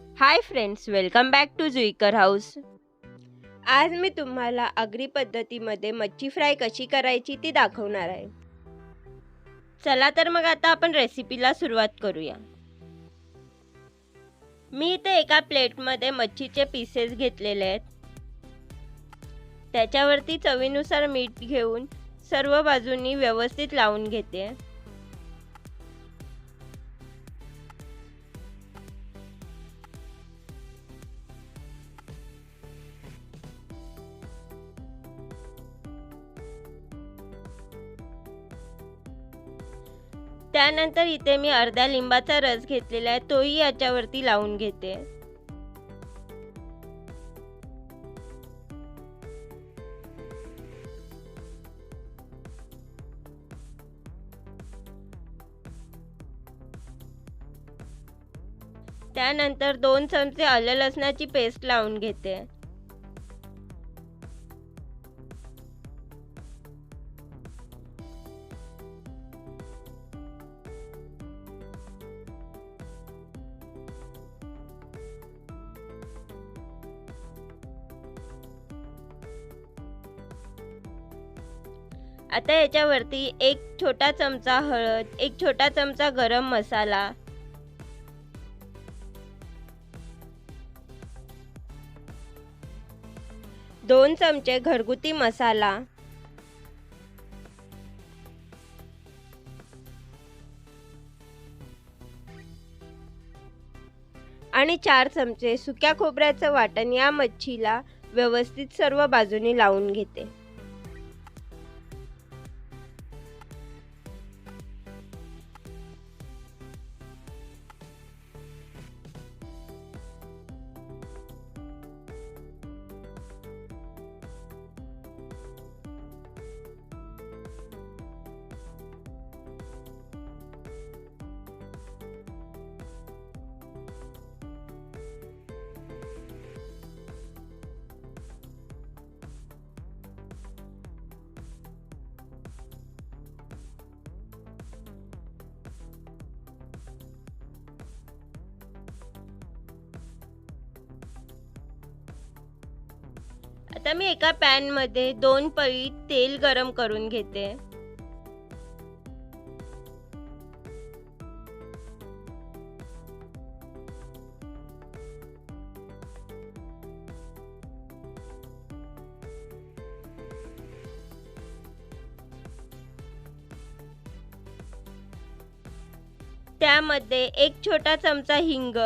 Hi friends welcome back to Juikar house आज मी तुम्हाला आगरी पद्धतीमध्ये मच्छी फ्राय कशी करायची ती दाखवणार आहे. चला तर मग आता आपण रेसिपीला सुरुवात करूया. मी इथे एका प्लेटमध्ये मच्छीचे पीसेस घेतलेले आहेत. त्याच्यावरती चवीनुसार मीठ घेऊन सर्व बाजूंनी व्यवस्थित लावून घेते. त्यानंतर इथे मी अर्ध्या लिंबाचा रस घेतलेला आहे. तोही याच्यावरती लावून घेते. त्यानंतर दोन चमचे आलं लसणाची पेस्ट लावून घेते. आता याच्यावरती एक छोटा चमचा हळद एक छोटा चमचा गरम मसाला. दोन चमचे घरगुती मसाला. आणि चार चमचे सुक्या खोबऱ्याचं वाटण या मच्छीला व्यवस्थित सर्व बाजूनी लावून घेते. आता मी एका पॅनमध्ये दोन पळी तेल गरम करून घेते. त्यामध्ये एक छोटा चमचा हिंग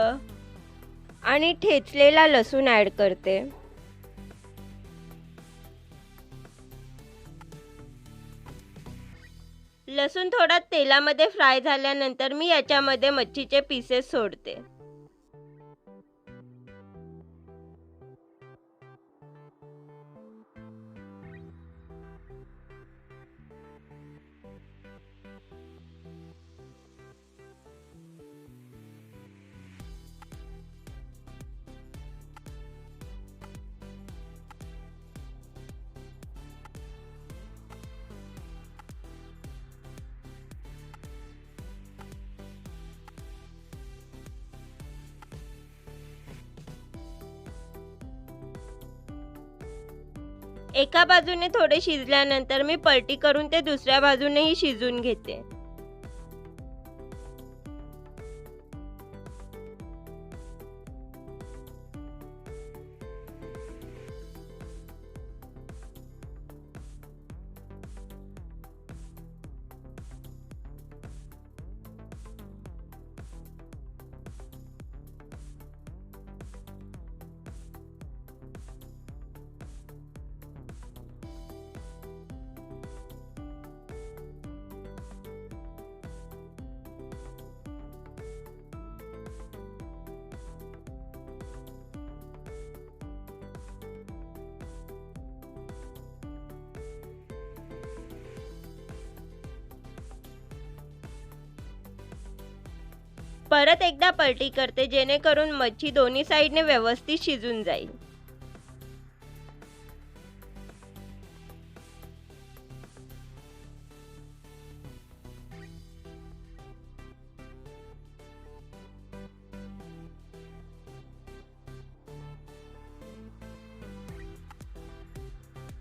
आणि ठेचलेला लसूण ॲड करते. लसूण थोडा तेलामध्ये फ्राय झाल्यानंतर मी याच्यामध्ये मच्छीचे पीसेस सोडते. एका बाजूने थोडे शिजल्यानंतर मी पलटी करून ते दुसऱ्या बाजूनेही शिजून घेते. परत एकदा पलटी करते जेणेकरून मच्छी दोन्ही साईडने व्यवस्थित शिजून जाईल.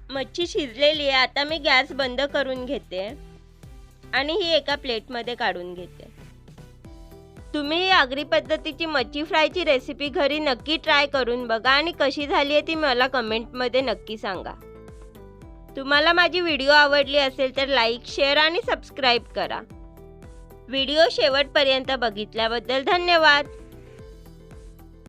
मच्छी शिजलेली आहे आता मी गॅस बंद करून घेते आणि ही एका प्लेटमध्ये काढून घेते. तुम्ही ही आगरी पद्धतीची मच्छी फ्रायची रेसिपी घरी नक्की ट्राय करून बघा आणि कशी झाली आहे ती मला कमेंटमध्ये नक्की सांगा. तुम्हाला माझी व्हिडिओ आवडली असेल तर लाईक शेअर आणि सबस्क्राईब करा. व्हिडिओ शेवटपर्यंत बघितल्याबद्दल धन्यवाद.